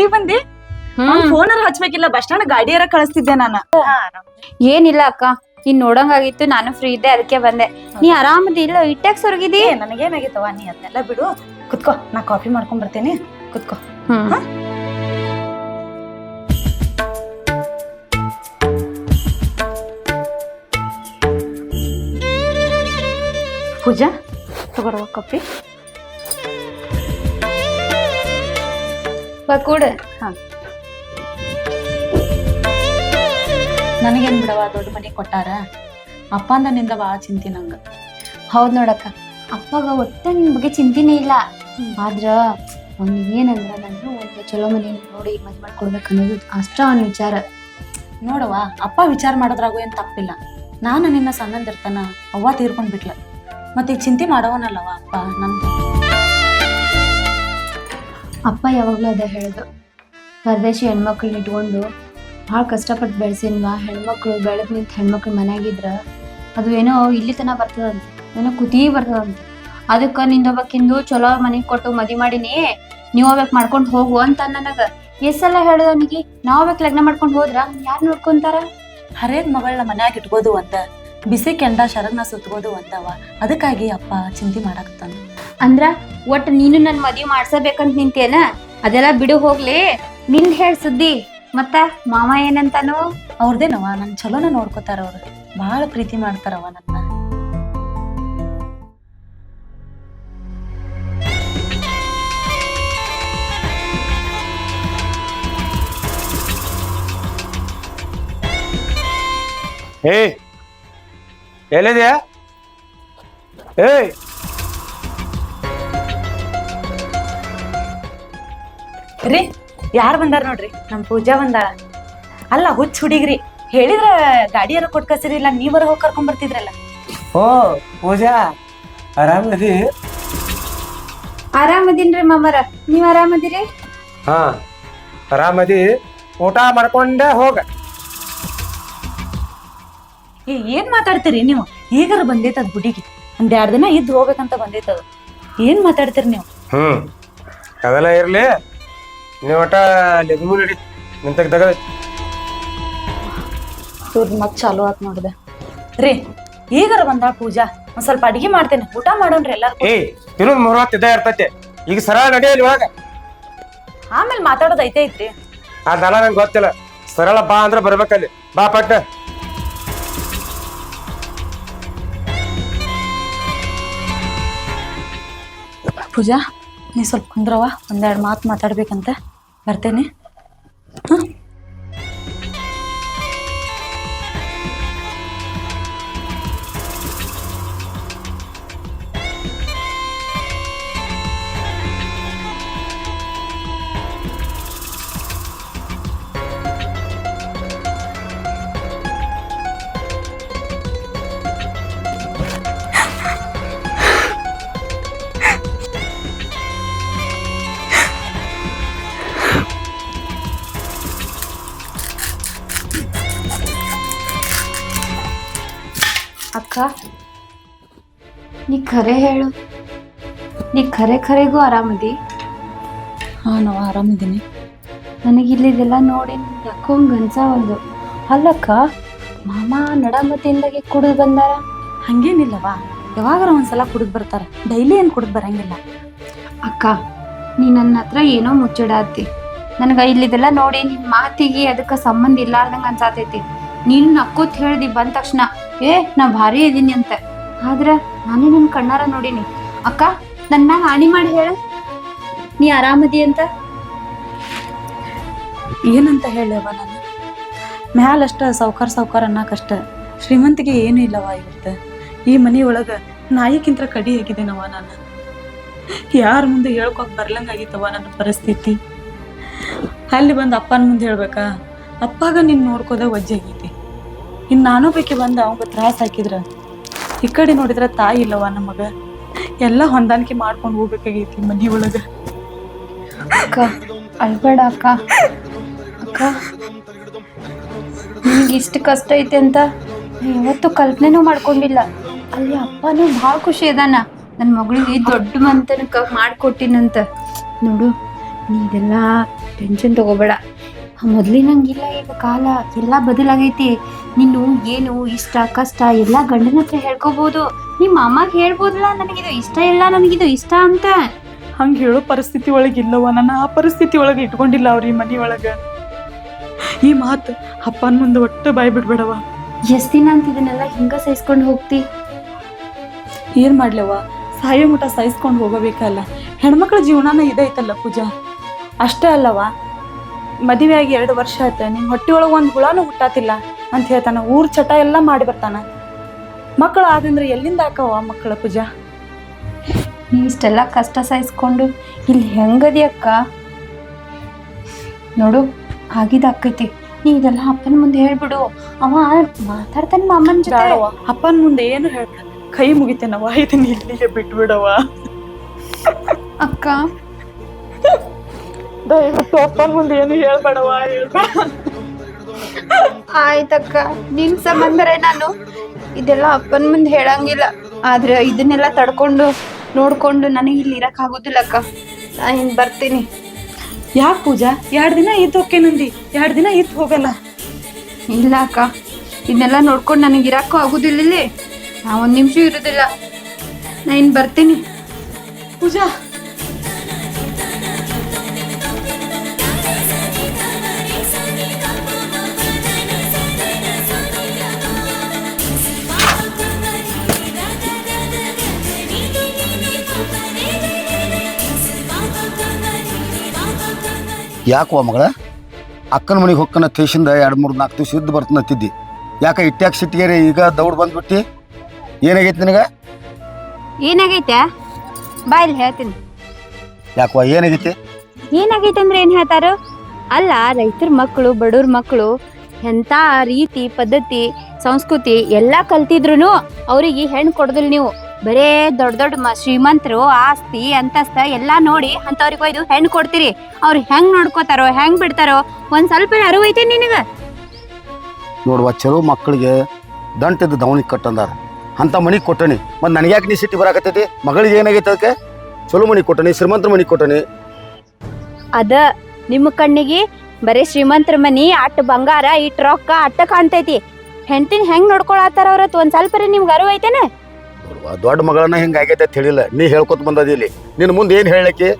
ಈಗ ಬಂದಿ. ಫೋನ್ ಹಚ್ಬೇಕಿಲ್ಲ ಬಸ್ ಸ್ಟ್ಯಾಂಡ್ ಗಾಡಿಯಾರ ಕಳಿಸ್ತಿದ್ದೆ ನಾನು. ಏನಿಲ್ಲ ಅಕ್ಕ ನೀನ್ ನೋಡಂಗಾಗಿತ್ತು ನಾನು ಫ್ರೀ ಇದ್ದೆ ಅದಕ್ಕೆ ಬಂದೆ. ನೀ ಆರಾಮದಿ ಇಲ್ಲ ಇಟ್ಟಾಕ್ ಸೊರಗಿದಿ? ನನಗೇನಾಗಿತ್ತವ ನೀ ಅದನ್ನೆಲ್ಲ ಬಿಡು. ಕುತ್ಕೋ ನಾ ಕಾಫಿ ಮಾಡ್ಕೊಂಡ್ ಬರ್ತೀನಿ. ಕುತ್ಕೋ. ಹ್ಮ್. ಪೂಜಾ ತಗೊಳ್ಳುವ ಕಾಫಿ ಬಾ ಕೂಡ. ನನಗೇನ್ ಬಿಡವ ದೊಡ್ಡ ಮನೆ ಕೊಟ್ಟಾರ? ಅಪ್ಪ ನನ್ನಿಂದ ಭಾಳ ಚಿಂತೆ ನಂಗ. ಹೌದ್ ನೋಡಕ್ಕ, ಅಪ್ಪಗ ಒಟ್ಟ ನಿನ್ ಬಗ್ಗೆ ಚಿಂತಿನೇ ಇಲ್ಲ. ಆದ್ರ ಅವ್ನಿಗೆ ಏನಂದ್ರ ನಾನು ಒಂದು ಚಲೋ ಮನೆ ನೋಡಿ ಮದ್ವೆ ಮಾಡ್ಕೊಡ್ಬೇಕು ಅನ್ನೋದು ಅಷ್ಟ ಅವ್ನ ವಿಚಾರ. ನೋಡವ್ವ, ಅಪ್ಪ ವಿಚಾರ ಮಾಡೋದ್ರಾಗೂ ಏನ್ ತಪ್ಪಿಲ್ಲ. ನಾನು ನಿನ್ನ ಸಣ್ಣಂದಿರ್ತಾನ ಅವ್ವ ತೀರ್ಕೊಂಡ್ ಬಿಟ್ಲ. ಮತ್ತೆ ಚಿಂತೆ ಮಾಡೋವನಲ್ಲವ ಅಪ್ಪ ನಮ್ದು ಅಪ್ಪ ಯಾವಾಗಲೂ ಅದೇ ಹೇಳೋದು. ಪರದೇಶಿ ಹೆಣ್ಮಕ್ಳನ್ನ ಇಟ್ಕೊಂಡು ಭಾಳ ಕಷ್ಟಪಟ್ಟು ಬೆಳೆಸಿನ್ವಾ ಹೆಣ್ಮಕ್ಳು ಬೆಳೆದ್ ನಿಂತ ಹೆಣ್ಮಕ್ಳು ಮನೆಯಾಗಿದ್ರ ಅದು ಏನೋ ಇಲ್ಲಿ ತನಕ ಬರ್ತದಂತೆ, ಏನೋ ಕುತಿ ಬರ್ತದಂತೆ. ಅದಕ್ಕೆ ನಿಂದೊಬ್ಬಕ್ಕಿಂದು ಚಲೋ ಮನೆಗೆ ಕೊಟ್ಟು ಮದಿ ಮಾಡಿನಿ ನೀವು ಹೋಗ್ಬೇಕು ಮಾಡ್ಕೊಂಡು ಹೋಗು ಅಂತ ನನಗೆ. ಎಷ್ಟೆಲ್ಲ ಹೇಳೋದು ಅವನಿಗೆ? ನಾವು ಬೇಕು ಲಗ್ನ ಮಾಡ್ಕೊಂಡು ಹೋದ್ರ? ಯಾರು ನೋಡ್ಕೊಂತಾರ? ಹರೇದ್ ಮಗಳನ್ನ ಮನ್ಯಾಗ ಇಟ್ಕೋದು ಒಂದ ಬಿಸಿ ಕೆಂಡ ಶರಣ ಸುತ್ತಗೋದು ಅಂತವ ಅದಕ್ಕಾಗಿ ಅಪ್ಪ ಚಿಂತೆ ಮಾಡಾಕ್ತಾನ ಅಂದ್ರ ಒಟ್ಟು ನೀನು ನನ್ನ ಮದ್ವಿ ಮಾಡ್ಸಬೇಕಂತ ನಿಂತೇನ? ಅದೆಲ್ಲ ಬಿಡು ಹೋಗ್ಲಿ. ನಿನ್ ಹೇಳ ಸುದ್ದಿ. ಮತ್ತ ಮಾವ ಏನಂತಾನು? ಅವ್ರದೇನವ? ನನ್ ಚಲೋನ ನೋಡ್ಕೋತಾರ ಅವ್ರು. ಬಹಳ ಪ್ರೀತಿ ಮಾಡ್ತಾರವ ನನ್ನ. ಏಯ್ ಎಲ್ಲಿದ್ಯಾ? ಏಯ್! ರೀ ಯಾರು ಬಂದಾರ ನೋಡ್ರಿ? ನಮ್ ಪೂಜಾ ಬಂದಾಳ. ಅಲ್ಲ ಹುಚ್ಚ ಹುಡುಗ್ರಿ ಹೇಳಿದ್ರ ಗಾಡಿಯಾರ ಕೊಟ್ ಕಸಿರಿಲ್ಲ ನೀವರ ಹೋಗಿ ಕರ್ಕೊಂಡ್ ಬರ್ತಿದ್ರಲ್ಲ? ಓ ಪೂಜಾ ಆರಾಮದಿ? ಆರಾಮದಿನ್ರಿ ಮಾಮರ. ನೀವ್ ಆರಾಮದಿರಿ? ಹಾ ಆರಾಮದಿ. ಊಟ ಮಾಡ್ಕೊಂಡೆ ಹೋಗ. ಏ, ಏನ್ ಮಾತಾಡ್ತೀರಿ ನೀವು? ಈಗಾರ ಅದ್ ಗುಡಿಗೆ? ಒಂದ್ ಎರಡ್ ದಿನ ಇದ್ದು ಹೋಗ್ಬೇಕಂತ ಅದು. ಏನ್ ಮಾತಾಡ್ತೀರಿ ನೀವು? ಹ್ಮ್. ಅದೆಲ್ಲ ಇರ್ಲಿ. ನೀವು ಲೆಗ್ಮು ನಡಿ ನಿಂತಾಗ ತಗ ಇವ್ರದ್ ಮತ್ ಚಾಲು ಆತ್ ನೋಡಿದೆ. ರೀ ಈಗಾರ ಬಂದ ಪೂಜಾ? ಒಂದ್ ಸ್ವಲ್ಪ ಅಡಿಗೆ ಮಾಡ್ತೇನೆ. ಊಟ ಮಾಡೋಣ್ರಿ ಎಲ್ಲಾರು ಏಯ್ ತಿನ್ನೋದು ಮೂರವತ್ತು ಇದ್ದ ಇರ್ತೈತಿ. ಈಗ ಸರಳ ನಡೆಯಲ್ ಇವಾಗ ಆಮೇಲೆ ಮಾತಾಡೋದು ಐತೆ ಐತ್ರಿ? ಅದೆಲ್ಲ ನಂಗೆ ಗೊತ್ತಿಲ್ಲ. ಸರಳ ಬಾ ಅಂದ್ರೆ ಬರ್ಬೇಕಲ್ಲಿ. ಬಾ ಪಟ್ಟ. ಪೂಜಾ ನೀ ಸ್ವಲ್ಪ ಕುಂದ್ರವ ಒಂದೆರಡು ಮಾತು ಮಾತಾಡ್ಬೇಕಂತ ಬರ್ತೇನೆ. ಹ್ಮ್ ನೀ ಖರೆ ಹೇಳು. ನೀ ಖರೆ ಖರೆಗೂ ಆರಾಮದಿ? ಹಾ ನಾವು ಆರಾಮಿದ್ದೀನಿ ನನಗಿಲ್ಲಿದೆಲ್ಲ ನೋಡಿ ಯಾಕೋ ಗಂಜ ಒಂದು. ಅಲ್ಲಕ್ಕ ಮಾಮ ನಡಮತಿಯಿಂದಾಗೆ ಕುಡಿದು ಬಂದಾರ? ಹಂಗೇನಿಲ್ಲವಾ ಯಾವಾಗಾರ ಒಂದ್ಸಲ ಕುಡಿದು ಬರ್ತಾರ. ಡೈಲಿ ಏನು ಕುಡಿದ್ ಬರಂಗಿಲ್ಲ. ಅಕ್ಕ ನೀ ನನ್ನ ಹತ್ರ ಏನೋ ಮುಚ್ಚಿಡಾತಿ ನನಗೆ ಇಲ್ಲಿದೆಲ್ಲ ನೋಡಿ ನಿಮ್ಮ ಮಾತಿಗೆ ಅದಕ್ಕೆ ಸಂಬಂಧ ಇಲ್ಲಾರ್ದಂಗ ಅನ್ಸಾತೈತಿ. ನೀನು ನಕ್ಕೋತ್ ಹೇಳ್ದಿ ಬಂದ ತಕ್ಷಣ. ಏ, ನಾ ಭಾರಿ ಇದೀನಿ ಅಂತ. ಆದ್ರ ನಾನೇ ನನ್ನ ಕಣ್ಣಾರ ನೋಡೀನಿ. ಅಕ್ಕ ನನ್ನ ಹಾನಿ ಮಾಡಿ ಹೇಳ. ನೀ ಆರಾಮದಿ ಅಂತ? ಏನಂತ ಹೇಳವ ನಾನು? ಮ್ಯಾಲಷ್ಟ ಸಾವ್ಕಾರ ಸಾವ್ಕಾರ ಅನ್ನಕಷ್ಟ. ಶ್ರೀಮಂತಿಗೆ ಏನು ಇಲ್ಲವ ಇವತ್ತು ಈ ಮನೆಯೊಳಗ ನಾಯಿಕ್ಕಿಂತ ಕಡಿ ಆಗಿದ್ದೇನವ ನಾನು. ಯಾರ ಮುಂದೆ ಹೇಳ್ಕೊಕ್ ಬರ್ಲಂಗಾಗಿತ್ತವ ನನ್ನ ಪರಿಸ್ಥಿತಿ? ಅಲ್ಲಿ ಬಂದು ಅಪ್ಪನ ಮುಂದೆ ಹೇಳ್ಬೇಕಾ? ಅಪ್ಪಾಗ ನಿನ್ ನೋಡ್ಕೋದ ವಜ್ಜೆ ಆಗೈತಿ. ಇನ್ ನಾನು ಬೇಕಿ ಬಂದ ಅವಂಗ ತ್ರಾಸ ಹಾಕಿದ್ರ? ಈ ಕಡೆ ನೋಡಿದ್ರ ತಾಯಿ ಇಲ್ಲವ ನಮಗ ಎಲ್ಲ ಹೊಂದಾಣಿಕೆ ಮಾಡ್ಕೊಂಡು ಹೋಗ್ಬೇಕಾಗೈತಿ ಮನಿ ಒಳಗ. ಅಕ್ಕ, ಅಳ್ಬೇಡ ಅಕ್ಕ. ಅಕ್ಕ ನಿಮ್ಗೆ ಇಷ್ಟು ಕಷ್ಟ ಐತೆ ಅಂತ ಇವತ್ತು ಕಲ್ಪನೆನೂ ಮಾಡ್ಕೊಂಡಿಲ್ಲ. ಅಲ್ಲಿ ಅಪ್ಪನೂ ಭಾಳ ಖುಷಿ ಅದಾನ ನನ್ನ ಮಗಳಿಗೆ ದೊಡ್ಡ ಮಂತನಕ ಮಾಡ್ಕೊಟ್ಟಿನಂತ. ನೋಡು, ನೀ ಇದೆಲ್ಲ ಟೆನ್ಷನ್ ತಗೋಬೇಡ. ಮೊದ್ಲಿನಂಗಿಲ್ಲ ಈಗ ಕಾಲ. ಎಲ್ಲ ಬದಲಾಗೈತಿ. ನೀನು ಏನು ಇಷ್ಟ ಕಷ್ಟ ಎಲ್ಲ ಗಂಡನ ಹತ್ರ ಹೇಳ್ಕೋಬಹುದು ನಿಮ್ಮ ಅಮ್ಮಗೆ ಹೇಳ್ಬೋದಲ್ಲ ನನಗಿದು ಇಷ್ಟ ಇಲ್ಲ ನನಗಿದು ಇಷ್ಟ ಅಂತ. ಹಂಗೆ ಹೇಳೋ ಪರಿಸ್ಥಿತಿ ಒಳಗೆ ಇಲ್ಲವ ನನ್ನ ಆ ಪರಿಸ್ಥಿತಿ ಒಳಗೆ ಇಟ್ಕೊಂಡಿಲ್ಲ ಅವ್ರ ಈ ಮನಿ ಒಳಗೆ. ಈ ಮಾತು ಅಪ್ಪನ ಮುಂದೆ ಒಟ್ಟು ಬಾಯ್ ಬಿಡ್ಬೇಡವ ಎಷ್ಟು ದಿನ ಅಂತ ಇದನ್ನೆಲ್ಲ ಹಿಂಗ ಸಹಿಸ್ಕೊಂಡು ಹೋಗ್ತಿ? ಏನ್ ಮಾಡ್ಲವ ಸಾಯೋ ಮುಟ ಸಹಿಸ್ಕೊಂಡು ಹೋಗಬೇಕಲ್ಲ. ಹೆಣ್ಮಕ್ಳ ಜೀವನನ ಇದೈತಲ್ಲ ಪೂಜಾ. ಅಷ್ಟೇ ಅಲ್ಲವ ಮದುವೆ ಆಗಿ ಎರಡು ವರ್ಷ ಆಯ್ತು. ನಿಮ್ಮ ಹೊಟ್ಟೆ ಒಳಗೆ ಒಂದು ಹುಳನೂ ಹುಟ್ಟಾತಿಲ್ಲ. ಅಂತ ಹೇಳ್ತಾನ. ಊರ್ ಚಟ ಎಲ್ಲ ಮಾಡಿ ಬರ್ತಾನ. ಮಕ್ಕಳು ಆದಂದ್ರೆ ಎಲ್ಲಿಂದ ಹಾಕವ ಮಕ್ಕಳ ಪೂಜಾ? ನೀ ಇಷ್ಟೆಲ್ಲ ಕಷ್ಟ ಸಹಿಸ್ಕೊಂಡು ಇಲ್ಲಿ ಹೆಂಗದಿ ಅಕ್ಕ? ನೋಡು ಆಗಿದ ಅಕ್ಕೈತಿ. ನೀ ಇದೆಲ್ಲ ಅಪ್ಪನ ಮುಂದೆ ಹೇಳ್ಬಿಡು. ಅವ ಮಾತಾಡ್ತಾನೆ ಮಾಮನ ಜೊತೆ. ಅಪ್ಪನ ಮುಂದೆ ಏನು ಹೇಳ್ತಾನ? ಕೈ ಮುಗಿತೇನವ ಇದನ್ನ ಇಲ್ಲಿಗೆ ಬಿಟ್ಬಿಡವ ಅಕ್ಕ? ದಯವಿಟ್ಟು ಅಪ್ಪನ ಮುಂದೆ ಏನು ಹೇಳ್ಬೇಡವ ಹೇಳ್ಬೇಡ. ಆಯ್ತಕ್ಕ ನಿನ್ ಸಂಬಂಧರೇ ನಾನು. ಇದೆಲ್ಲ ಅಪ್ಪನ ಮುಂದೆ ಹೇಳಂಗಿಲ್ಲ. ಆದ್ರೆ ಇದನ್ನೆಲ್ಲ ತಡ್ಕೊಂಡು ನೋಡ್ಕೊಂಡು ನನಗೆ ಇಲ್ಲಿ ಇರಕ್ ಆಗುದಿಲ್ಲ ಅಕ್ಕ ನಾ ಹಿಂಗ್ ಬರ್ತೀನಿ. ಯಾಕೆ ಪೂಜಾ? ಎರಡು ದಿನ ಇದ್ದು ಹೋಕೆ ನಂದಿ. ಎರಡು ದಿನ ಇತ್ತು ಹೋಗಲ್ಲ. ಇಲ್ಲ ಅಕ್ಕ ಇದನ್ನೆಲ್ಲ ನೋಡ್ಕೊಂಡು ನನಗೆ ಇರಕ್ಕೂ ಆಗುದಿಲ್ಲ ಇಲ್ಲಿ. ನಾ ಒಂದ್ ನಿಮಿಷ ಇರುದಿಲ್ಲ. ನಾ ಇನ್ ಬರ್ತೀನಿ. ಪೂಜಾ ಯಾಕವ ಮಗಳ? ಅಕ್ಕನ ಮನೆಗೆ ಹೊಕ್ಕನ ತೇಸಿಂದ ಎರಡು ಮೂರು ನಾಲ್ಕು ದಿವಸ ಇದ್ದು ಬರ್ತನತ್ತಿದ್ದಿ ಯಾಕ ಇಟ್ಟ್ಯಾಕ ಸಿಟ್ಟಿಗೆರೆ ಈಗ ದೌಡ್ ಬಂದ್ಬಿಟ್ಟಿ? ಏನಾಗೈತಿ ನಿನಗ? ಏನಾಗೈತೆ? ಬಾ ಇಲ್ಲಿ ಹೇಳ್ತೀನಿ. ಯಾಕೋ ಏನಾಗೈತಿ? ಏನಾಗೈತೆ ಅಂದ್ರೆ ಏನು ಹೇಳ್ತಾರೋ? ಅಲ್ಲ ರೈತರ ಮಕ್ಕಳು ಬಡವ್ರ ಮಕ್ಕಳು ಎಂಥ ರೀತಿ ಪದ್ಧತಿ ಸಂಸ್ಕೃತಿ ಎಲ್ಲ ಕಲ್ತಿದ್ರು ಅವರಿಗೆ ಹೆಣ್ಣು ಕೊಡದಿಲ್ಲ ನೀವು. ಬರೇ ದೊಡ್ಡ ದೊಡ್ಡ ಶ್ರೀಮಂತರು ಆಸ್ತಿ ಅಂತಸ್ತ ಎಲ್ಲಾ ನೋಡಿ ಅಂತವ್ರಿಗೆ ಒಯ್ದು ಹೆಣ್ಣು ಕೊಡ್ತೀರಿ. ಅವ್ರು ಹೆಂಗ್ ನೋಡ್ಕೋತಾರೋ ಹೆಂಗ್ ಬಿಡ್ತಾರೋ ಒಂದ್ ಸ್ವಲ್ಪ ಅರಿವು ಐತೆ ನಿನಗ? ನೋಡುವ ಚಲೋ ಮಕ್ಕಳಿಗೆ ದಂಟದ ದವಣಿ ಕಟ್ಟಂದಾರ. ಅಂತ ಮನಿ ಕೊಟ್ಟಣಿ. ಮತ್ತು ನನಗೆ ಯಾಕೆ ನೀ ಸಿಟ್ಟಿ ಬರಾಕತ್ತೈತಿ? ಮಗಳಿಗೆ ಏನಾಗೈತೆ ಅದಕ್ಕೆ? ಚಲೋ ಮನಿ ಕೊಟ್ಟಣಿ ಶ್ರೀಮಂತರ ಮನಿ ಕೊಟ್ಟಣಿ. ಅದ ನಿಮ್ಮ ಕಣ್ಣಿಗೆ ಬರೇ ಶ್ರೀಮಂತರ ಮನಿ ಅಟ್ ಬಂಗಾರ ಇಟ್ ರೊಕ್ಕ ಅಟ್ಟ ಕಾಣ್ತೈತಿ. ಹೆಂಡತಿನ ಹೆಂಗ್ ನೋಡ್ಕೊಳತ್ತಾರ ಅವ್ರತ್? ಒಂದ್ ಸ್ವಲ್ಪ ನಿಮ್ಗೆ ಅರಿವು ಐತೇನ? ದೊಡ್ಡ ಮಗಳನ್ನ ಹೆಂಗ ಆಗೈತೆ ಅಂತ ಹೇಳಿಲ್ಲ ನೀ ಹೇಳ್ಕೊತ ಬಂದದಿ ಇಲ್ಲಿ. ನಿನ್ನ ಮುಂದೆ ಏನು ಹೇಳಕ್ಕೆ?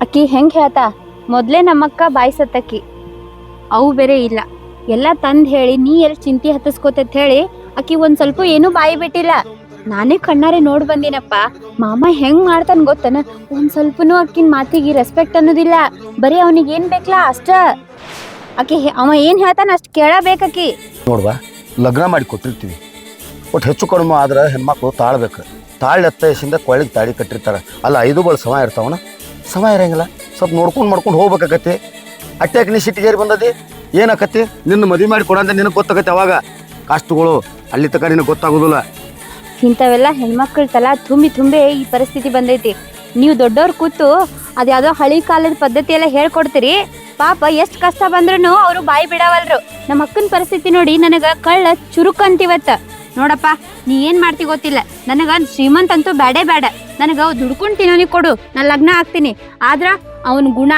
ಅಕ್ಕಿ ಹೆಂಗ್ ಹೇಳ್ತಾ? ಮೊದ್ಲೇ ನಮ್ಮಕ್ಕ ಬಾಯಿ ಸತ್ತಕ್ಕಿ. ಅವು ಬೇರೆ ಇಲ್ಲ. ಎಲ್ಲ ತಂದ್ ಹೇಳಿ ನೀ ಎಲ್ಲಿ ಚಿಂತಿ ಹತ್ತಿಸ್ಕೋತೈತ್ ಹೇಳಿ ಅಕ್ಕಿ ಒಂದ್ ಸ್ವಲ್ಪ ಏನೂ ಬಾಯಿ ಬಿಟ್ಟಿಲ್ಲ. ನಾನೇ ಕಣ್ಣಾರೆ ನೋಡ್ ಬಂದಿನಪ್ಪ. ಮಾಮ ಹೆಂಗ್ ಮಾಡ್ತಾನ ಗೊತ್ತನ? ಒಂದ್ ಸ್ವಲ್ಪನೂ ಅಕ್ಕಿನ ಮಾತಿಗೆ ರೆಸ್ಪೆಕ್ಟ್ ಅನ್ನೋದಿಲ್ಲ. ಬರೀ ಅವನಿಗೆ ಏನ್ ಬೇಕಲ್ಲ ಅಷ್ಟ. ಅಕ್ಕಿ ಹೆ- ಅವ ಏನ್ ಹೇಳ್ತಾನ ಅಷ್ಟ್ ಕೇಳಬೇಕಕ್ಕಿ ನೋಡ್ವಾ ಲಗ್ನ ಮಾಡಿ ಕೊಟ್ಟಿರ್ತೀವಿ. ಒಟ್ಟು ಹೆಚ್ಚು ಕಡಿಮೆ ಆದ್ರೆ ಹೆಣ್ಮಕ್ಳು ತಾಳ್ಬೇಕು. ತಾಳಿ ಎತ್ತಸಿಂದ ಕೊಳ್ಳಿಗೆ ತಾಳಿ ಕಟ್ಟಿರ್ತಾರೆ. ಅಲ್ಲ, ಐದು ಬಳ ಸಮ ಇರ್ತಾವನ? ಸಮ ಇರೋಂಗಿಲ್ಲ. ಸ್ವಲ್ಪ ನೋಡ್ಕೊಂಡು ಮಾಡ್ಕೊಂಡು ಹೋಗ್ಬೇಕಾಗತ್ತೆ. ಅಟ್ಯಾಕ್ ನೀ ಸಿಟ್ಟಿಗೇರಿ ಬಂದದಿ? ಏನಾಕತಿ ನಿನ್ನ ಮದುವೆ ಮಾಡಿ ಕೊಡಂತ ನಿನಗೆ ಗೊತ್ತಾಗತ್ತೆ ಅವಾಗ. ಕಷ್ಟಗಳು ಅಲ್ಲಿ ತಕ ನಿನಗೆ ಗೊತ್ತಾಗೋದಿಲ್ಲ. ಇಂಥವೆಲ್ಲ ಹೆಣ್ಮಕ್ಳ ತಲ ತುಂಬಿ ತುಂಬಿ ಈ ಪರಿಸ್ಥಿತಿ ಬಂದೈತಿ. ನೀವು ದೊಡ್ಡವ್ರು ಕೂತು ಅದ್ಯಾವ್ದೋ ಹಳಿ ಕಾಲದ ಪದ್ಧತಿ ಎಲ್ಲ ಹೇಳ್ಕೊಡ್ತೀರಿ. ಪಾಪ ಎಷ್ಟು ಕಷ್ಟ ಬಂದ್ರೂ ಅವರು ಬಾಯಿ ಬಿಡಾವಲ್ರು. ನಮ್ಮ ಅಕ್ಕನ ಪರಿಸ್ಥಿತಿ ನೋಡಿ ನನಗೆ ಕಳ್ಳ ಚುರುಕು ಅಂತಿವತ್ತ ನೋಡಪ್ಪ ನೀ ಏನು ಮಾಡ್ತಿ ಗೊತ್ತಿಲ್ಲ. ನನಗೆ ಶ್ರೀಮಂತ ಅಂತೂ ಬೇಡೇ ಬೇಡ ನನಗ ದುಡ್ಕೊಂಡ್ ತಿನ್ನೋನಿಗೆ ಕೊಡು. ನಾನು ಲಗ್ನ ಆಗ್ತೀನಿ. ಆದ್ರೆ ಅವನ ಗುಣ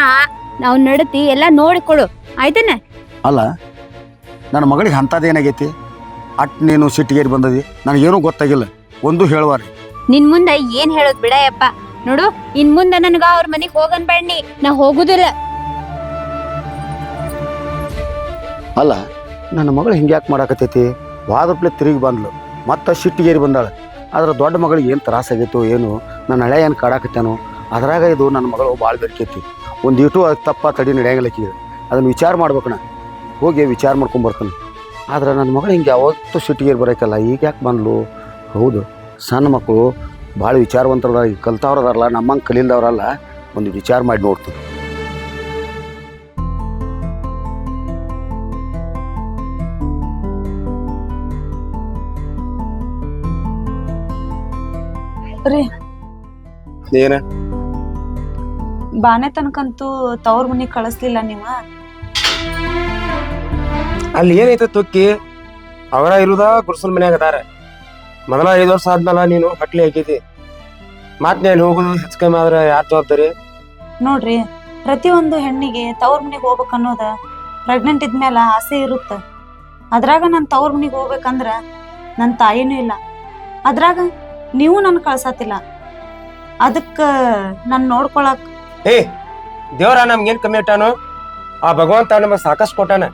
ಅವ್ನ ನಡತಿ ಎಲ್ಲ ನೋಡಿ ಕೊಡು. ಆಯ್ತೇನ? ಅಲ್ಲ ನನ್ನ ಮಗಳಿಗೆ ಅಂಥದ್ದೇನಾಗೈತಿ ಅಟ್ ನೀನು ಸಿಟ್ಟಿಗೇರಿ ಬಂದದಿ ನನಗೇನು ಗೊತ್ತಾಗಿಲ್ಲ. ಒಂದು ಹೇಳುವಾರಿ. ನಿನ್ ಮುಂದೆ ಏನ್ ಹೇಳೋದ್ ಬಿಡಯಪ್ಪ ನೋಡು ಇನ್ ಮುಂದೆ ನನಗೆ ಅವ್ರ ಮನೆಗೆ ಹೋಗನ್ ಬೇಡಿ ನಾ ಹೋಗುದಿಲ್ಲ. ಅಲ್ಲ ನನ್ನ ಮಗಳು ಹಿಂಗೆ ಯಾಕೆ ಮಾಡಾಕತ್ತೈತಿ? ವಾದಪ್ಲೆ ತಿರುಗಿ ಬಂದ್ಲು. ಮತ್ತೆ ಸಿಟ್ಟಿಗೇರಿ ಬಂದಾಳೆ. ಆದ್ರೆ ದೊಡ್ಡ ಮಗಳಿಗೆ ಏನು ತ್ರಾಸಾಗೈತೋ ಏನು, ನನ್ನ ಹಳೆ ಏನು ಕಾಡಾಕತ್ತೇನೋ, ಅದ್ರಾಗ ಇದು ನನ್ನ ಮಗಳು ಭಾಳ ಬೆರ್ಕೈತಿ ಒಂದು ಇಟು ಅದು ತಪ್ಪ ತಡಿ ನಡೆಯಂಗಿಲ್ಲ ಆಕಿಗೆ. ಅದನ್ನು ವಿಚಾರ ಮಾಡ್ಬೇಕಣ. ಹೋಗಿ ವಿಚಾರ ಮಾಡ್ಕೊಂಬರ್ತಾನೆ ಆದ್ರೆ ನನ್ನ ಮಗಳು ಹಿಂಗೆ ಯಾವತ್ತೂ ಸಿಟ್ಟಿಗೇರಿ ಬರೋಕ್ಕಲ್ಲ ಈಗ ಯಾಕೆ ಬಂದ್ಲು? ಹೌದು, ಸಣ್ಣ ಮಕ್ಕಳು ಭಾಳ ವಿಚಾರವಂತರದ ಈಗ ಕಲ್ತವ್ರದಾರಲ್ಲ, ನಮ್ಮಂಗೆ ಕಲಿಲ್ದವ್ರಲ್ಲ, ಒಂದು ವಿಚಾರ ಮಾಡಿ ನೋಡ್ತೀನಿ. ರೀ. ಏನ? ಬಾನೆ ತನಕಂತೂ ತವ್ರ ಮನಿಗ್ ಕಳಿಸ್ಲಿಲ್ಲ ನೀವ? ಅಲ್ಲಿ ಏನೈತೆ ತುಕ್ಕಿ? ಅವರ ಇರುದ ಗುಡ್ಸಲ್ ಮನ್ಯಾಗ ಅದಾರ. ಮೊದಲ ಐದು ವರ್ಷ ಆದ್ಮೇಲೆ ನೀನು ಹಟ್ಲಿ ಹಾಕಿದಿ ಮಾತ್ ನೀನು ಹೋಗುದು ಹೆಚ್ಚು ಕಮ್ಮಿ ಆದ್ರೆ ಯಾರ ಜವಾಬ್ದಾರಿ? ನೋಡ್ರಿ ಪ್ರತಿಯೊಂದು ಹೆಣ್ಣಿಗೆ ತವ್ರ ಮನಿಗೆ ಹೋಗ್ಬೇಕು ಅನ್ನೋದ ಪ್ರೆಗ್ನೆಂಟ್ ಇದ್ಮೇಲೆ ಆಸೆ ಇರುತ್ತ. ಅದ್ರಾಗ ನಾನು ತವ್ರ ಮನಿಗೆ ಹೋಗ್ಬೇಕಂದ್ರ ನನ್ನ ತಾಯಿನೂ ಇಲ್ಲ. ಅದ್ರಾಗ ನೀವು ನನ್ನ ಕಳ್ಸಾತಿಲ್ಲ. ಅದಕ್ಕೆ ನಾನು ನೋಡ್ಕೊಳಕ್ ಏ ದೇವ್ರ ನಮ್ಗೇನ್ ಕಮ್ಮಿ ಇಟ್ಟಾನು ಆ ಭಗವಂತ ನಮಗ್ ಸಾಕಷ್ಟು ಕೊಟ್ಟಾನ.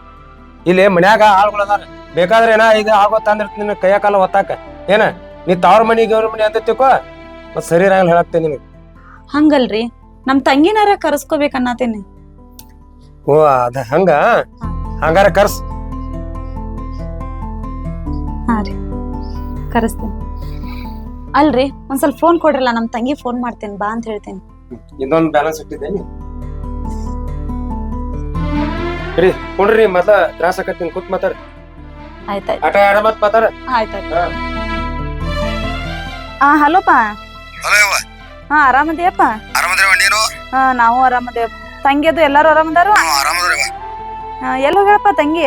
ಇಲ್ಲಿ ಮನ್ಯಾಗ ಆಳ್ಗಳದಾರ ಬೇಕಾದ್ರೆ ಏನ ಇದು ಆಗೋತ್ತಂದ್ರ ನಿನ್ನ ಕೈಯ ಕಾಲ ಒತ್ತಾಕ ಏನ ನೀ ತಾವ್ರ ಮನಿ ಗೌರ ಮನಿ ಅಂತ ತಿಳ್ಕೊ ಮತ್ ಸರಿ ಇರಂಗಿಲ್ಲ ಹೇಳಾಕ್ತೇನೆ ನಿನಗೆ. ಹಂಗಲ್ರಿ ನಮ್ಮ ತಂಗಿನಾರ ಕರ್ಸ್ಕೋಬೇಕನ್ನತೇನೆ ಓ ಅದ ಹಂಗ? ಹಂಗಾರ ಕರ್ಸ್. ಹಾ ರೀ ಕರೆಸ್ತೇನೆ. ಅಲ್ರಿ ಒಂದ್ ಸ್ವಲ್ಪ ಫೋನ್ ಕೊಡ್ರಲ್ಲ ನಮ್ಮ ತಂಗಿ ಫೋನ್ ಮಾಡ್ತೇನೆ ಬಾ ಅಂತ ಹೇಳ್ತೇನೆ. ಇನ್ನೊಂದು ಬ್ಯಾಲೆನ್ಸ್ ಇಟ್ಟಿದ್ದೇನೆ. ರೀ ಕೊಡ್ರಿ ಮೊದ್ಲ ತ್ರಾಸ ಆಕತ್ತೀನಿ ಕೂತ್ ಮಾತಾಡ. ಆಯ್ತಾಯ್ತು. ಆಟ ಆಡ ಮತ್ ಮಾತಾಡ. ಆಯ್ತಾಯ್ತು. ಹಾ. ಹಲೋಪ್ಪ ಹಾ ಆರಾಮದಿಯಪ್ಪ? ಆರಾಮದ್ರವ ನೀನು? ಹಾ ನಾವು ಆರಾಮದೇವ್. ತಂಗಿಯದು ಎಲ್ಲಾರು ಆರಾಮದಾರು? ಆರಾಮದ್ರವ ಹಾ, ಎಲ್ಲಿ ಹೋಗ್ಯಾಳಪ್ಪ ತಂಗಿ?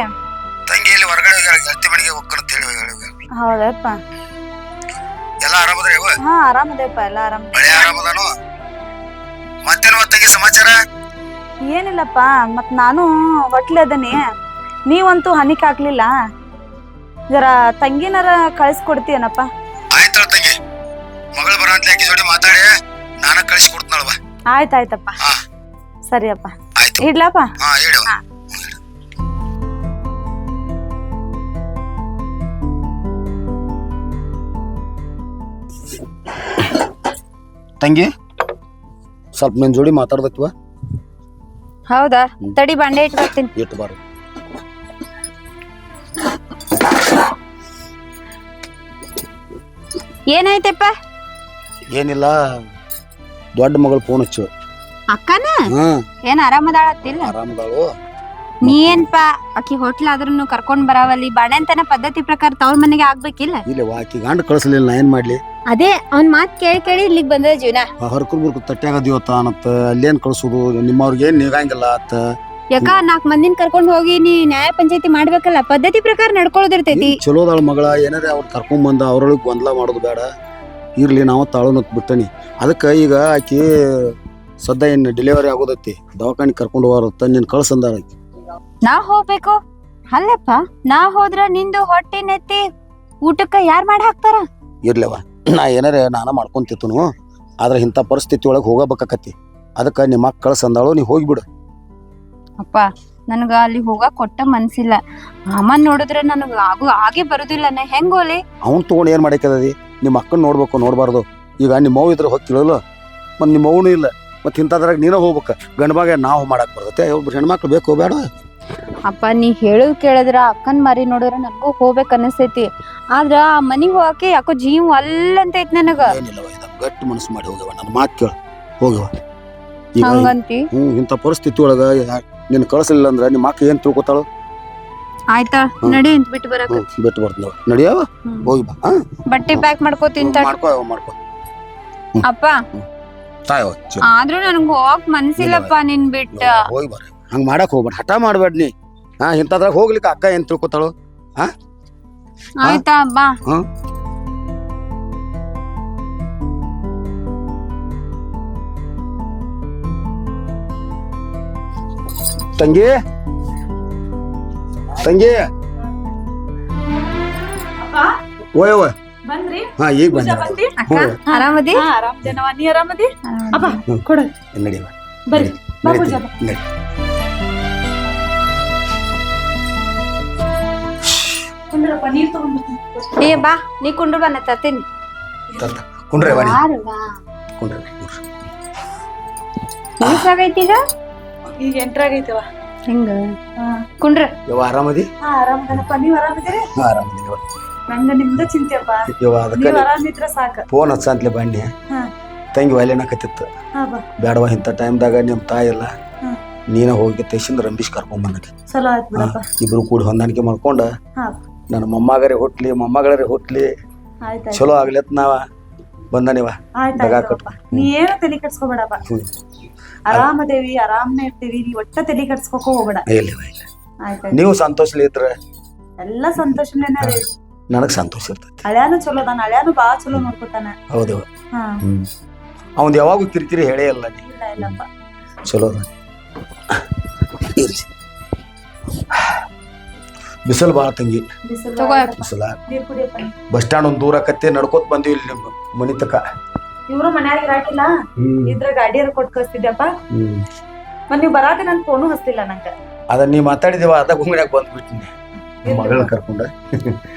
ತಂಗಿಯಲ್ಲಿ ಹೊರಗಡೆ ಗೆಳತಿ ಮನೆಗೆ ಹೋಗ್ಕರ ಅಂತ ಹೇಳಿ ಹೌದಪ್ಪ. ಎಲ್ಲ ಆರಾಮದ್ರವ ಹಾ ಆರಾಮದೇವಪ್ಪ ಎಲ್ಲ ಆರಾಮ. ಮಳೆ ಆರಾಮದಾನು? ಮತ್ತೇನು ತಂಗಿ ಸಮಾಚಾರ? ಏನಿಲ್ಲಪ್ಪ ಮತ್ ನಾನು ಹೊಟ್ಲೆ ಅದನಿ. ನೀವಂತೂ ಹನಿಕ್ ಹಾಕ್ಲಿಲ್ಲ. ಜರ ತಂಗಿನರ ಕಳಿಸ್ಕೊಡ್ತೀಯನಪ್ಪ. ಆಯ್ತು ತಂಗಿ ಮಗಳು ಜೋಡಿ ಮಾತಾಡಿ ನಾನು ಆಯ್ತಾಯ್ತಪ್ಪ ಹಾ. ಸರಿಯಪ್ಪ. ಆಯ್ತು. ಇಡ್ಲಪ್ಪ? ಹಾ ಹೇಳಿ ತಂಗಿ? ಸ್ವಲ್ಪ ನಿನ್ ಜೋಡಿ ಮಾತಾಡ್ದತ್ವ ಹೌದಾ? ತಡಿ ಬಂಡೆ ಇಟ್ಟು ಬರ್ತೀನಿ. ಇಟ್ಟು ಬಾರು. ಏನಾಯ್ತಪ್ಪ? ಏನಿಲ್ಲ ದೊಡ್ಡ ಮಗಳು ಫೋನ್ ಹಚ್ಚು. ಅಕ್ಕನ? ಏನ್ ಆರಾಮದಾಳತ್ತಿಲ್ಲ? ಆರಾಮದಾಳು. ನೀ ಏನ್ಪ ಆಕಿ ಹೋಟ್ಲ್ ಆದ್ರೂ ಕರ್ಕೊಂಡ್ ಬರಾವಲ್ಲಿ ಬಾಣಂತನ ಪದ್ಧತಿ ಪ್ರಕಾರ ತವ್ರ ಮನೆಗೆ ಆಗ್ಬೇಕಿಲ್ಲ? ಇಲ್ಲ ಆಕಿ ಗಂಡ ಕಳಿಸ್ಲಿಲ್ಲ ನಾ ಏನ್ ಮಾಡ್ಲಿ? ಅದೇ ಅವ್ನ್ ಮಾತ್ ಕೇಳಿ ಕೇಳಿ ಇಲ್ಲಿಗೆ ಬಂದ್ರೆ ಜೀವನ. ಹರ್ಕರ್ ಬರ್ಕು ತಟ್ಯಾಗ ದಿವತ್ತ ಅನ್ನತ್ತ ಅಲ್ಲೇನ್ ಕಳ್ಸೋದು? ನಿಮ್ಮವ್ರಿಗೆ ಏನ್ ನೀಗಂಗಿಲ್ಲ ಅತ್ತ? ಯಾಕ ನಾಕ್ ಮಂದಿನ ಕರ್ಕೊಂಡ್ ಹೋಗಿ ನೀ ನ್ಯಾಯ ಪಂಚಾಯತಿ ಮಾಡ್ಬೇಕಲ್ಲ ಪದ್ಧತಿ ಪ್ರಕಾರ ನಡ್ಕೊಳ್ಳೋದಿರ್ತೈತಿ ಚಲೋದಾಳ ಮಗಳ ಏನಾರ ಅವ್ರು ಕರ್ಕೊಂಡ್ ಬಂದ ಅವ್ರೊಳಗೆ ಗೊಂದಲ ಮಾಡೋದು ಬೇಡ. ಇರ್ಲಿ ನಾವು ತಾಳುನತ್ ಬಿಟ್ಟನಿ. ಅದಕ್ಕೆ ಈಗ ಆಕಿ ಸದ್ಯ ಏನ್ ಡೆಲಿವರಿ ಆಗೋದೈತಿ ದವಾಖಾನೆ ಕರ್ಕೊಂಡು ಹೋಗಾರತ್ತ ನೀನ್ ಕಳ್ಸಂದಾರ ಆಕಿ. ನಾ ಹೋಗ್ಬೇಕು? ಅಲ್ಲಪ್ಪ ನಾ ಹೋದ್ರ ನಿಂದು ಹೊಟ್ಟೆ ನೆತ್ತಿ ಊಟಕ್ಕ ಯಾರ್ ಮಾಡಿ ಹಾಕ್ತಾರ? ಇರ್ಲಿವ ನಾ ಏನಾರ ನಾನು ಮಾಡ್ಕೊಂತಿತ್ತು ಆದ್ರೆ ಇಂಥ ಪರಿಸ್ಥಿತಿ ಒಳಗೆ ಹೋಗಬೇಕಾಕತಿ ಅದಕ್ಕೆ ನಿಮ್ಮ ಅಕ್ಕ ಸಂದಾಳು ನೀ ಹೋಗಿಬಿಡು. ಅಪ್ಪ ನನಗ ಅಲ್ಲಿ ಹೋಗಕ್ ಕೊಟ್ಟ ಮನ್ಸಿಲ್ಲ. ಅಮ್ಮನ್ ನೋಡಿದ್ರೆ ನನಗ ಆಗು ಆಗೇ ಬರುದಿಲ್ಲ ನಾ ಹೆಂಗೋಲಿ ಅವ್ನು ತೊಗೊಂಡು ಏನು ಮಾಡಕ್ಕದದಿ ನಿಮ್ಮ ಅಕ್ಕನ ನೋಡ್ಬೇಕು ನೋಡಬಾರ್ದು. ಈಗ ನಿಮ್ಮ ಅವ್ವ ಇದ್ರೆ ಹೋಗಿ ಕೇಳಲ್ಲ. ಮತ್ತು ನಿಮ್ಮ ಅವನು ಇಲ್ಲ. ಮತ್ತು ಇಂಥದ್ರಾಗ ನೀನೇ ಹೋಗ್ಬೇಕು. ಗಂಡಮಾಗ ನಾವು ಮಾಡಕ್ಕೆ ಬರ್ತೈತೆ. ಒಬ್ರು ಹೆಣ್ಮಕ್ಳು ಬೇಕು ಬೇಡ ಅಪ್ಪ ನೀ ಹೇಳುದ್ ಕೇಳಿದ್ರ ಅಕ್ಕನ್ ಮರಿ ನೋಡಿದ್ರ ನನಗೂ ಹೋಗ್ಬೇಕು ಅನಸ್ತೈತಿ ಆದ್ರ ಆ ಮನಿಗ್ ಹೋಗಕ್ಕೆ ಯಾಕೋ ಜೀವ ಅಲ್ಲಂತ ಐತ್ ನನಗ. ಏನಿಲ್ಲವ ಇದು ಗಟ್ಟಿ ಮನಸ್ಸು ಮಾಡಿ ಹೋಗವ ನನ್ನ ಮಾತು ಕೇಳು ಹೋಗವ ಈಗ ಹಂಗಂತಿ? ಹ್ಞೂ ಇಂಥ ಪರಿಸ್ಥಿತಿ ಒಳಗೆ ನಿನ್ನ ಕಳಿಸಲಿಲ್ಲ ಅಂದ್ರೆ ನಿಮ್ಮ ಅಕ್ಕ ಏನು ತಿಳ್ಕೊತಾಳು? ಆಯ್ತಾ. ನಡಿ ಅಂತ ಬಿಟ್ಟು ಬರಕ. ಹ್ಞೂ ಬಿಟ್ಟು ಬರ್ತೀನಿ ನಡಿಯವ? ಹೋಗಿ ಬಾ ಹಾಂ? ಬಟ್ಟೆ ಪ್ಯಾಕ್ ಮಾಡ್ಕೋತೀನಿ ತಡ್- ಮಾಡ್ಕೋ ಮಾಡ್ಕೋ. ಅಪ್ಪ. ತಾಯವ ಆದ್ರೂ ನನಗ್ ಹೋಗಕ್ ಮನ್ಸಿಲ್ಲಪ್ಪ ನಿನ್ ಬಿಟ್ಟ. ಹೋಗಿ ಬರ್ರಿ ಹಂಗೆ ಮಾಡಕ್ ಹೋಗ್ಬೇಡ. ಹಠ ಮಾಡ್ಬೇಡ ನೀ. ಹಾಂ ಇಂಥದ್ರಾಗ ಹೋಗ್ಲಿಕ್ಕೆ ಅಕ್ಕ ಏನು ತಿಳ್ಕೊತಾಳು? ಆಯ್ತಾ ಬಾ. ತಂಗಿ? ತಂಗಿ? ಓಯ್ ಓಯ್. ಬಂದ್ರಿ? ಹಾ ಈಗ ಪೂಜಾ ಬಂದ. ಬಂದಿ ಅಕ್ಕ? ಆರಾಮದಿ? ಹಾ ಆರಾಮದೇನವ ನೀ ಆರಾಮದಿ? ಅಪ್ಪ ಹ್ಮ್. ಕೊಡ. ನಡಿವ ಬರ್ರಿ. ಬಾ ಪೂಜಾ ಬಾ. ನಡಿ. ಕುಂದ್ರಪ್ಪ ನೀರ್ ತಗೊಂಡ್ಬರ್ತೀನಿ ಏ ಬಾ ನೀ ಕುಂಡ್ರ ಬನ್ನ ತರ್ತೀನಿ. ತರ್ತ ಕುಂಡ್ರೆ ಯಾರು ಬಾ? ಕುಂಡ್ರೆ ಎಷ್ಟಾಗೈತಿ ಈಗ? ಈಗ ಎಂಟ್ರಾಗೈತವ ಹೆಂಗ? ಹಾ. ಕುಂಡ್ರ. ಯವ್ವ ಆರಾಮದಿ? ಹಾ ಆರಾಮದನಪ್ಪ. ನೀವ್ ಆರಾಮಿದ್ದೀರಿ ಹಾ ಆರಾಮದಿ ಯವ್ವ. ನಂಗ ನಿಮ್ದ ಚಿಂತೆಪ್ಪ ಯವ್ವ ಅದಕ್ಕೆ ನೀವ್ ಆರಾಮಿದ್ರ ಸಾಕ. ಫೋನ್ ಹಚ್ಚಂತ್ಲೆ ಬನ್ನಿ ಹಾ. ತಂಗಿ ವಯಲಿನ ಕತ್ತಿತ್ತು. ಬಾ. ಬೇಡವ ಇಂಥ ಟೈಮ್ದಾಗ ನಿಮ್ಮ ತಾಯಿ ಇಲ್ಲ. ನೀನ ಹೋಗಿ ತೇಸಿಂದ ರಂಬೀಶ್ ಕರ್ಕೊಂಡ್ ಬಿಡಪ್ಪ. ಇಬ್ರು ಕೂಡಿ ಹೊಂದಾಣಿಕೆ ಮಾಡ್ಕೊಂಡ ಹಾ ನನ್ನ ಮೊಮ್ಮಗರೇ ಹುಟ್ಲಿ ಮೊಮ್ಮಗಳರೇ ಹುಟ್ಲಿ. ಆಯ್ತಾಯ್ತು ಚಲೋ ಆಗ್ಲತ್ ನಾವ. ಬಂದನಿವ ಆಯ್ತಾಯ್ತು ದಗ ನೀ ಏನು ತಲೆ ಕಟ್ಸ್ಕೊಬೇಡಪ್ಪ ಹ್ಮ್. ಆರಾಮದೇವಿ ಆರಾಮ್ನೇ ಇರ್ತೀವಿ. ನೀ ಒಟ್ಟ ತಲೆ ಕಟ್ಸ್ಕೊಕೋ ಹೋಗ್ಬೇಡ. ಇಲ್ಲ ಇಲ್ಲ ಆಯ್ತಾಯ್ತು ನೀವು ಸಂತೋಷಲಿ ಇದ್ರೆ. ಎಲ್ಲ ಸಂತೋಷನೇನ ರೀ. ನನಗ್ ಸಂತೋಷ ಇರ್ತೈತಿ. ಹಳ್ಯಾನು ಚಲೋ ಅದಾನ ಹಳ್ಯಾನು ಬಾಳ ಚಲೋ ನೋಡ್ಕೊತಾನ. ಹೌದು. ಹಾ. ಹ್ಮ್. ಅವಂದ್ ಯಾವಾಗೂ ಕಿರಿಕಿರಿ ಹೇಳೇ ಇಲ್ಲ ನೀ. ಇಲ್ಲ ಇಲ್ಲಪ್ಪ. ಚಲೋ ಅದ ಇರ್ಲಿ. ಬಿಸಿಲು ಭಾಳ ತಂಗಿ. ತಗೋ ಬಿಸಿಲ. ನೀರ್ ಕುಡಿಯಪ್ಪ ಬಸ್ ಸ್ಟ್ಯಾಂಡ್ ಒಂದು ದೂರ ಕತ್ತೆ ನಡ್ಕೋತ ಬಂದಿವಿ ಇಲ್ಲಿ ಮನಿ ತಕ. ಇವ್ರು ಮನ್ಯಾಗ ಇರಾಕಿಲ್ಲ? ಇದ್ರ ಗಾಡಿಯರ್ ಕೊಟ್ ಕಳ್ಸ್ತಿದ್ಯಪ್ಪ? ಹ್ಮ್. ಮತ್ ನೀವ್ ಬರಾತಿ ನನ್ ಫೋನು ಹಚ್ತಿಲ್ಲ ನಂಗ. ಅದ ನೀ ಮಾತಾಡಿದೀವ ಅದ ಗುಂಗನ್ಯಾಗ ಬಂದ್ಬಿಟ್ಟಿನಿ ಮಗಳನ್ನ ಕರ್ಕೊಂಡ.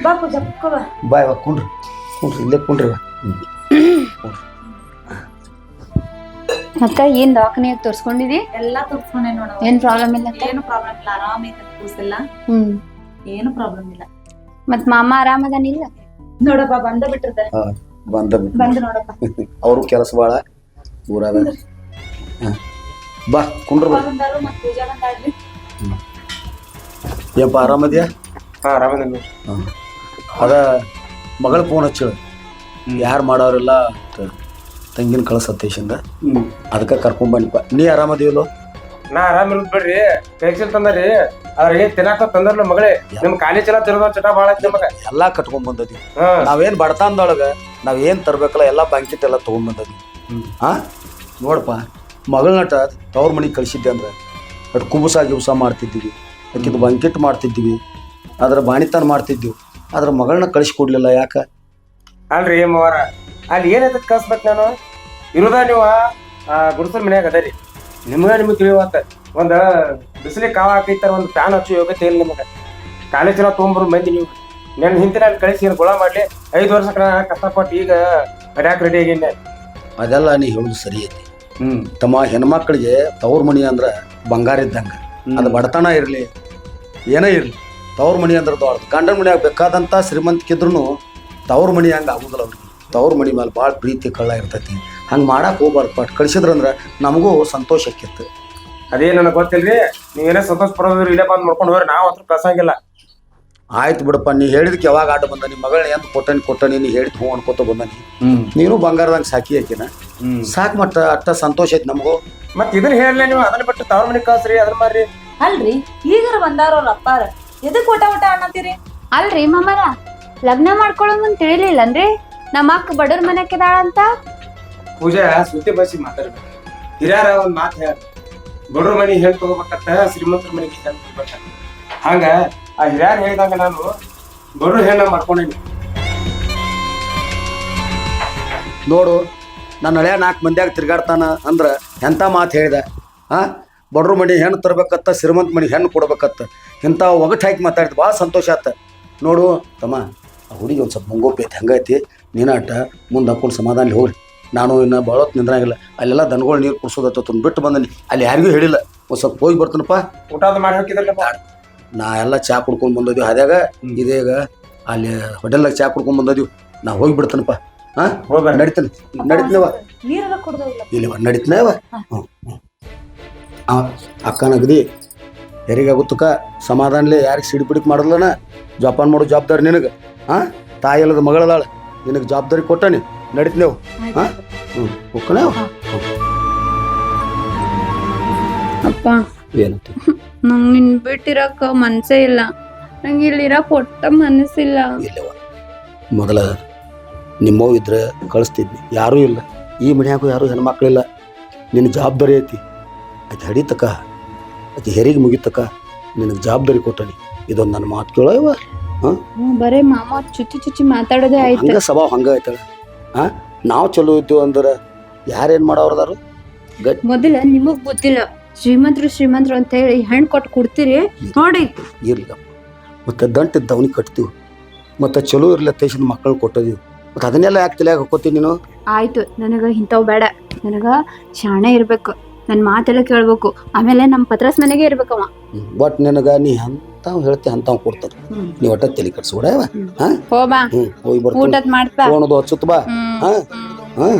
ಬಾ ಬಾಯ್ ಕುತ್ಕೋ ಬಾ. ಬಾ ಇವಾಗ ಕುಂಡ್ರಿ. ಕುಂಡ್ರಿ ಇಲ್ಲೇ ಕುಂಡ್ರಿ. ಅಕ್ಕ ಏನ್ ದವಾಖಾನೆಯಾಗ ತೋರ್ಸ್ಕೊಂಡಿದಿ? ಎಲ್ಲಾ ತೋರ್ಸ್ಕೊಂಡೆ ನೋಡ ಏನ್ ಪ್ರಾಬ್ಲಮ್ ಇಲ್ಲ ಅಕ್ಕ? ಏನು ಪ್ರಾಬ್ಲಮ್ ಇಲ್ಲ ಆರಾಮ ಐತೆ ಕೂಸಿಲ್ಲ ಹ್ಮ್. ಏನು ಪ್ರಾಬ್ಲಮ್ ಇಲ್ಲ. ಮತ್ ಮಾಮ ಆರಾಮದಾನಿಲ್ಲ ನೋಡಪ್ಪ ಬಂದ ಬಿಟ್ಟಿರ್ತ ಬಂದ ಬಿಟ್ಟು ಬಂದ್ ನೋಡಪ್ಪ. ಅವರು ಕೆಲಸ ಬಾಳ ಊರಾಗ. ಹ. ಬಾ ಕುಂಡ್ರ ಬಾ. ಬಂದಾರು ಮತ್ ಪೂಜಾ ಆರಾಮದ್ಯಾ? ಹಾ ಆರಾಮದೇನಿ. ಅದ ಮಗಳ ಫೋನ್ ಹಚ್ಚ ಯಾರು ಮಾಡೋರಿಲ್ಲ ತಂಗಿನ ತಂಗಿನ ಕಳ್ಸತ್ತೇಶಿಂದ ಅದಕ್ಕೆ ಕರ್ಕೊಂಡ್ ಬನ್ನಿಪ್ಪ ನೀ ಆರಾಮದಿವಲ್ಲೋ ನಾ ಆರಾಮ್ ಇರುತ್ತೆ ಬಿಡ್ರಿ. ತಂದ ತಂದರಿ. ಏನ್ ತಿನ್ನಾಕ ತಂದ್ರಲ್ಲ ಮಗಳೇ? ನಿಮ್ ಕಾಲೇಜ್ ಎಲ್ಲ ತಿರೋದ ಚಟ ಬಾಳ ಐತಿ ನಮಗ. ಎಲ್ಲಾ ಕಟ್ಕೊಂಡ್ ಬಂದದಿ. ನಾವೇನ್ ಬಡತಾನ್ದೊಳಗ ನಾವ್ ಏನ್ ತರ್ಬೇಕಲ್ಲ ಎಲ್ಲಾ ಬ್ಯಾಂಕಿಟ್ ಎಲ್ಲ ತಗೊಂಡ್ ಬಂದದಿ. ಹ್ಮ್. ಹಾ ನೋಡಪ್ಪ ಮಗಳನಟ ತವ್ರ ಮನೆಗೆ ಕಳಿಸಿದ್ದೆ ಅಂದ್ರೆ ಅಟ್ ಕುಬುಸ ಗಿಬುಸ ಮಾಡ್ತಿದ್ದೀವಿ. ಆಕಿದ್ ಬಂಕಿಟ್ ಮಾಡ್ತಿದ್ದೀವಿ. ಅದ್ರ ಬಾಣಿತನ ಮಾಡ್ತಿದ್ದೀವಿ ಅದ್ರ ಮಗಳನ್ನ ಕಳಿಸ್ಕೊಡ್ಲಿಲ್ಲ ಯಾಕ? ಅಲ್ರಿ ಮವರ ಅಲ್ಲಿ ಏನೈತೆ ಕಳ್ಸ್ಬೇಕು ನಾನು? ಇರುದ ನೀವು? ಆ ಗುಡ್ಸಲ್ ಮನ್ಯಾಗ ಅದರಿ ನಿಮ್ಗ ನಿಮ್ಗೆ ತಿಳಿವತ್ತ. ಒಂದ ಬಿಸಿಲಿಗೆ ಕಾವ ಹಾಕೈತಾರ ಒಂದ್ ಫ್ಯಾನ್ ಹಚ್ಚು ಯೋಗ್ಯತೆ ಇಲ್ಲ ನಿಮಗ. ಕಾಲೇಜ್ ಎಲ್ಲ ತೊಗೊಂಬರು ಮಂದಿ ನೀವು. ನೆನ್ ಹಿಂದಿನ ಕಳಿಸಿ ಏನ್ ಗುಳ ಮಾಡ್ಲಿ. ಐದು ವರ್ಷ ಕಷ್ಟಪಟ್ಟು ಈಗ ಅಡ್ಯಾಕ್ ರೆಡಿ ಆಗೀನಿ ಅದೆಲ್ಲ ನೀ ಹೇಳುದು ಸರಿ ಐತಿ. ಹ್ಮ್. ತಮ್ಮ ಹೆಣ್ಮಕ್ಳಿಗೆ ತವ್ರ ಮನಿ ಅಂದ್ರ ಬಂಗಾರ ಇದ್ದಂಗ. ಅದು ಬಡತನ ಇರ್ಲಿ ಏನೇ ಇರ್ಲಿ ತವ್ರ ಮನಿ ಅಂದ್ರೆ ದೊಡ್ಡ ಗಂಡನ ಮನ್ಯಾಗ ಬೇಕಾದಂತ ಶ್ರೀಮಂತಿಕಿದ್ರು ತವ್ರ ಮನಿ ಹಂಗ ಆಗುದಿಲ್ಲ ಅವ್ರಿಗೆ. ತವ್ರ ಮನಿ ಮೇಲೆ ಭಾಳ ಪ್ರೀತಿ ಕಳ್ಳ ಇರ್ತೈತಿ. ಹಂಗೆ ಮಾಡಕ್ ಹೋಗ್ಬಾರ್ದು. ಪಟ್ ಕಳಿಸಿದ್ರಂದ್ರ ನಮಗೂ ಸಂತೋಷ ಆಕ್ಕಿತ್ತು ಅದೇ ನನಗೆ ಗೊತ್ತಿಲ್ರಿ ನೀವೇನೇ ಸಂತೋಷ ಪಡೋದ್ರಿ ಇಲ್ಲೇ ಬಂದು ಮಾಡ್ಕೊಂಡು ಹೋಗ್ರಿ ನಾವು ಅಂತೂ ಕಳ್ಸಂಗಿಲ್ಲ. ಆಯ್ತು ಬಿಡಪ್ಪ ನೀ ಹೇಳಿದಕ್ಕೆ ಯಾವಾಗ ಆಟ ಬಂದ ನಿಮ್ಮ ಮಗಳ ಎಂತ ಕೊಟ್ಟನಿ ಕೊಟ್ಟನಿ ನೀ ಹೇಳಿದ್ ಹ್ಞೂ ಅನ್ಕೋತ ಬಂದನಿ ಹ್ಮ್. ನೀನು ಬಂಗಾರದಂಗೆ ಸಾಕಿ ಆಕಿನ. ಹ್ಮ್. ಸಾಕು ಮಟ್ಟ ಅಟ್ಟ ಸಂತೋಷ ಐತಿ ನಮಗೂ. ಮತ್ತೆ ಇದನ್ನ ಹೇಳಲೇ ನೀವು ಅದನ್ನ ಬಿಟ್ಟು ತವ್ರ ಮನೆಗೆ ಕಳ್ಸ್ರಿ ಅದ್ರ ಮಾಡ್ರಿ ಅಲ್ರಿ ಈಗರ ಬಂದಾರ ಅವ್ರ ಅಪ್ಪಾರ. ಎದಕ್ ಊಟ ಊಟ ಅನ್ನತ್ತೀರಿ? ಅಲ್ರಿ ಮಾಮರ ಲಗ್ನ ಮಾಡ್ಕೊಳ್ಳೋ ಮುಂದ್ ತಿಳಿಲಿಲ್ಲನ್ರಿ? ನಮ್ಮ ಅಕ್ಕ ಬಡವ್ರ ಮನೆಕಿದಾಳ ಅಂತ ಪೂಜಾ ಸುದ್ದಿ ಬಸಿ ಮಾತಾಡ್ಬೇಕು. ಹಿರಿಯರ ಒಂದು ಮಾತು ಹೇಳ ಬಡ್ರ ಮನಿ ಹೆಣ್ ತಗೋಬೇಕಂತ ಶ್ರೀಮಂತರ ಮನೆಗೆ ಹೆಣ್ ಹಂಗ ಆ ಹಿರಿಯರ್ ಹೇಳಿದಾಗ ನಾನು ಬಡ್ರ ಹೆಣ್ಣ ಮಾಡ್ಕೊಂಡೇನಿ. ನೋಡು, ನನ್ನ ಹಳೆಯ ನಾಲ್ಕು ಮಂದಿಯಾಗ ತಿರ್ಗಾಡ್ತಾನ ಅಂದ್ರೆ ಎಂಥ ಮಾತು ಹೇಳಿದೆ? ಹಾಂ ಬಡ್ರ ಮನೆ ಹೆಣ್ಣು ತರ್ಬೇಕತ್ತ, ಶ್ರೀಮಂತ ಮನೆ ಹೆಣ್ಣು ಕೊಡ್ಬೇಕತ್ತ. ಇಂಥ ಒಗಟ್ ಹಾಕಿ ಮಾತಾಡಿದ್ ಭಾಳ ಸಂತೋಷ ಆತ. ನೋಡು ತಮ್ಮ, ಆ ಹುಡುಗಿ ಒಂದು ಸ್ವಲ್ಪ ಮುಂಗೋಪಿ ಐತಿ, ಹಂಗೈತಿ. ನೀನಾಟ ಮುಂದೆ ಹಾಕೊಂಡು ಸಮಾಧಾನ ಹೋಗ್ರಿ. ನಾನು ಇನ್ನು ಭಾಳತ್ ನಿಂದ್ರಾಗಿಲ್ಲ. ಅಲ್ಲೆಲ್ಲ ದನಗಳು ನೀರು ಕುಡಿಸೋದತ್ತ ತುಂಬ ಬಿಟ್ಟು ಬಂದನಿ. ಅಲ್ಲಿ ಯಾರಿಗೂ ಹೇಳಿಲ್ಲ. ಒಂದು ಸ್ವಲ್ಪ ಹೋಗಿ ಬರ್ತೀನಪ್ಪ. ಊಟ ಮಾಡಿ ಹಾಕಿದ್ರಲ್ಲಪ್ಪ ನಾ ಎಲ್ಲ ಚಾ ಕುಡ್ಕೊಂಡು ಬಂದದ್ವಿ. ಅದ್ಯಾಗ? ಇದೇಗ ಅಲ್ಲಿ ಹೋಟೆಲ್ದಾಗ ಚಾ ಕುಡ್ಕೊಂಡು ಬಂದದ್ವಿ. ನಾ ಹೋಗಿ ಬಿಡ್ತೇನಪ್ಪ. ಹಾಂ ನಡಿತಾನೆ. ನಡಿತೀನವ ನೀರೆಲ್ಲ ಹ್ಞೂ ಇಲ್ಲಿ. ನಡೀತನೇವ ಅಕ್ಕನ ಅಗದಿ ಹೆರಿಗಾಗುತ್ತಕ ಸಮಾಧಾನಲೆ ಯಾರಿಗೆ ಸಿಡಿ ಪಿಡಿಕ್ ಮಾಡಲ್ಲನ? ಜೋಪಾನ ಮಾಡೋ ಜವಾಬ್ದಾರಿ ನಿನಗೆ. ಹಾಂ ತಾಯಿ ಅಲ್ಲದ ಮಗಳದಾಳ. ನಿನಗೆ ಜವಾಬ್ದಾರಿ ಕೊಟ್ಟನಿ. ನಡೀತೇವು ಹಾ? ಹ್ಞೂ ಹೋಗ್ಕನೇವ ಅಪ್ಪ. ಏನಂತ? ನಂಗ್ ನಿನ್ ಬಿಟ್ಟಿರಕ ಮನ್ಸೇ ಇಲ್ಲ. ನಂಗೆ ಇಲ್ಲಿರಕ್ ಒಟ್ಟ ಮನಸ್ಸಿಲ್ಲ. ಇಲ್ಲವ ಮೊದಲ ನಿಮ್ಮವ್ ಇದ್ರೆ ಕಳಿಸ್ತಿದ್ವಿ ಯಾರೂ ಇಲ್ಲ. ಈ ಮನ್ಯಾಗೂ ಯಾರೂ ಹೆಣ್ಮಕ್ಳಿಲ್ಲ. ನಿನ್ನ ಜವಾಬ್ದಾರಿ ಐತಿ. ಆಕೆ ಹಡಿತಕ್ಕ ಆಕೆ ಹೆರಿಗೆ ಮುಗಿತಕ್ಕ ನಿನಗೆ ಜವಾಬ್ದಾರಿ ಕೊಟ್ಟನಿ. ಇದೊಂದು ನನ್ನ ಮಾತು ಕೇಳೋ ಇವ ಹ್ಮ್, ಬರೇ ಮಾಮ ಚುಚ್ಚಿ ಚುಚ್ಚಿ ಮಾತಾಡೋದೇ ಆಯ್ತು. ಹಂಗ ಸ್ವಭಾವ ಹಂಗ ಐತಳ. ಹಾಂ? ನಾವು ಚಲೋ ಇದ್ದೀವಿ ಅಂದ್ರೆ ಯಾರೇನು ಮಾಡೋರ್ದಾರು? ಮೊದಲ ನಿಮಗ್ ಗೊತ್ತಿಲ್ಲ. ಶ್ರೀಮಂತರು ಶ್ರೀಮಂತರು ಅಂತ ಹೇಳಿ ಹೆಣ್ಣು ಕೊಟ್ಟು ಕೊಡ್ತೀರಿ ನೋಡಿ. ಇರ್ಲಿ ಮತ್ತು ದಂಟ ದವನಿ ಕಟ್ತೀವಿ. ಮತ್ತು ಚಲೋ ಇರ್ಲಿ ತೇಶದ ಮಕ್ಕಳು ಕೊಟ್ಟದೀವಿ. ಮತ್ತು ಅದನ್ನೆಲ್ಲ ಯಾಕೆ ತಲೆಯಾಗ ಹಾಕೋತೀನಿ ನೀನು? ಆಯ್ತು ನನಗ ಇಂಥವ್ ಬೇಡ. ನನಗ ಶಾಣೆ ಇರ್ಬೇಕು. ನನ್ ಮಾತೆಲ್ಲ ಕೇಳ್ಬೇಕು. ಆಮೇಲೆ ನಮ್ಮ ಪತ್ರಾಸ್ ಮನೆಗೆ ಇರ್ಬೇಕವ ಬಟ್ ನಿನಗ ನೀ ಅಂತಾವ್ ಹೇಳ್ತಿ ಅಂತಾವ್ ಕೊಡ್ತಾರ. ನೀ ಒಟ್ಟ ತಲೆ ಕಟ್ಸ್ಬಿಡ ಹ್ಞೂ ಹೋಗಿ ಬರ್ತೀನಿ. ಊಟದ್ ಮಾಡ್ತಾ ಫೋನದು ಹಚ್ಚುತ್ತ ಬಾ. ಹಾ. ಹಾಂ?